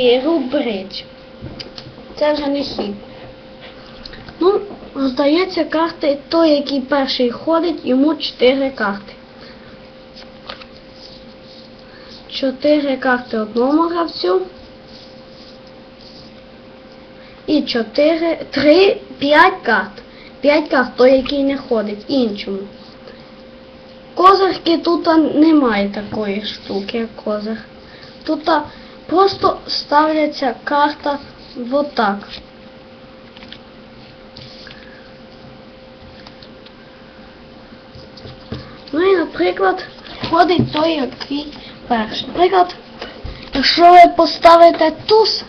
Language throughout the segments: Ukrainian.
Рубрич. Це вже не хід. Ну, здається, карти той, який перший ходить, йому 4 карти. 4 карти одному гравцю. І 4, 3, 5 карт. 5 карт той, який не ходить, іншому. Козирки тут немає такої штуки, як козир. Тут просто ставляться карта вот так. Ну і, наприклад, ходить той, який перший. Наприклад, якщо ви поставите туз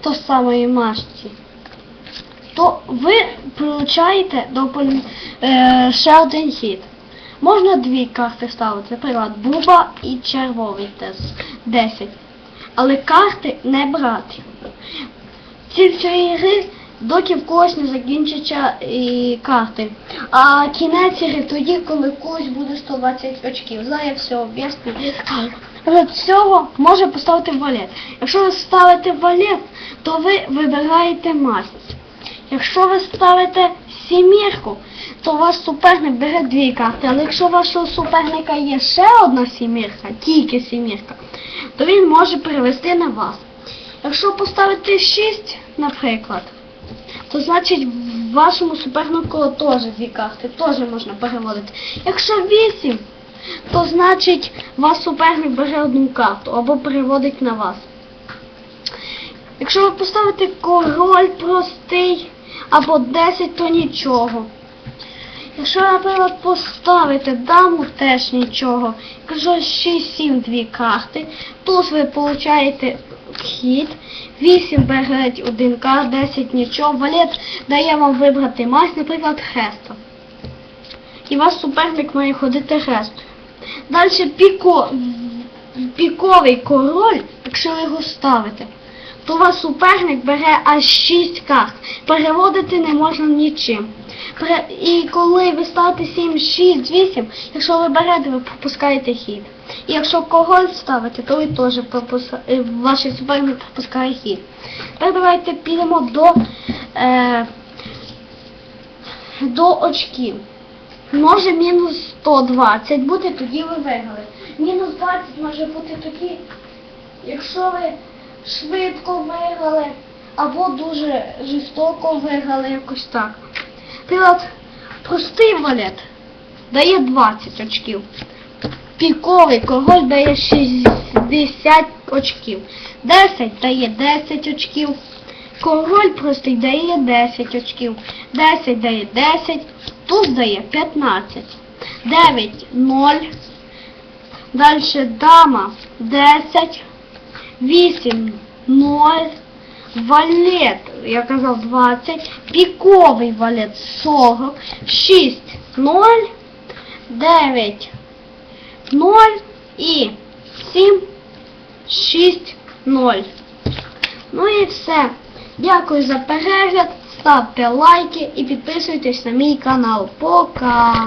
то самої масті, то ви получаєте е, ще один хід. Можна дві карти ставити, наприклад, буба і червовий теж 10. Але карти не брати. Ціль цієї гри, доки в когось не закінчаться і карти. А кінець гри тоді, коли в когось буде 120 очків. Зараз я все об'ясню. Від цього може поставити валет. Якщо ви ставите валет, то ви вибираєте масть. Якщо ви ставите сімірку, то ваш суперник бере дві карти. Але якщо у вашого суперника є ще одна сімірка, тільки сімірка, то він може перевести на вас. Якщо поставити 6, наприклад, то значить вашому супернику теж дві карти, теж можна переводити. Якщо 8, то значить ваш суперник бере одну карту або переводить на вас. Якщо ви поставите король простий або 10, то нічого. Якщо, наприклад, поставите даму, теж нічого. Якщо 6-7 дві карти, тут ви получаєте хід, 8 берете один карт, 10 нічого. Валет дає вам вибрати мазь, наприклад, хреста. І ваш суперник має ходити хрестою. Далі піко, піковий король, якщо ви його ставите, то ваш суперник бере аж 6 карт. Переводити не можна нічим. І коли ви ставите 7, 6, 8, якщо ви берете, ви пропускаєте хід. І якщо король ставите, то ви теж пропуска... е, ваш суперник пропускає хід. Тепер давайте підемо до, е... до очків. Може мінус 120 бути, тоді ви виграли. Мінус 20 може бути тоді, якщо ви швидко виграли, або дуже жорстоко виграли, якось так. Наприклад, простий валет дає 20 очків. Піковий король дає 60 очків. 10 дає 10 очків. Король простий дає 10 очків. 10 дає 10. Туз дає 15. 9 0. Далі дама 10. 8 0. Валет, я казав 20. Піковий валет 40. 6 0. 9 0 і 7 6 0. Ну і все. Дякую за перегляд. Ставте лайки і підписуйтесь на мій канал. Пока!